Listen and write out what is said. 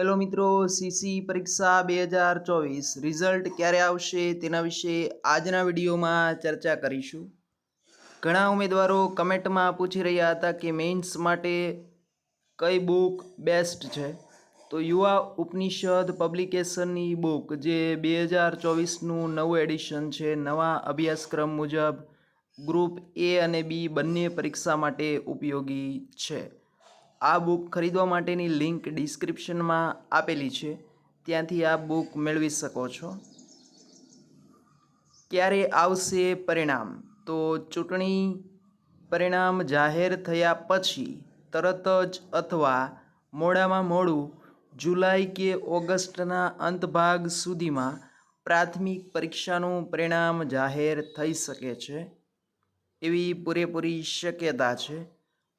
Hello મિત્રો CC પરીક્ષા બે હજાર ચોવીસ રિઝલ્ટ ક્યારે આવશે તેના વિશે આજના વિડીયોમાં ચર્ચા કરીશું. ઘણા ઉમેદવારો કમેન્ટમાં પૂછી રહ્યા હતા કે મેઇન્સ માટે કઈ બુક બેસ્ટ છે. તો યુવા ઉપનિષદ પબ્લિકેશનની બુક જે બે હજાર ચોવીસનું નવું એડિશન છે, નવા અભ્યાસક્રમ મુજબ ગ્રુપ એ અને બી બંને પરીક્ષા માટે ઉપયોગી છે. આ બુક ખરીદવા માટેની લિંક ડિસ્ક્રિપ્શનમાં આપેલી છે. ત્યાંથી આ બુક મેળવી શકો છો. ક્યારે આવશે પરિણામ? તો ચૂંટણી પરિણામ જાહેર થયા પછી તરત જ અથવા મોડામાં મોડું જુલાઈ કે ઓગસ્ટના અંતભાગ સુધીમાં પ્રાથમિક પરીક્ષાનું પરિણામ જાહેર થઈ શકે છે. એવી પૂરેપૂરી શક્યતા છે.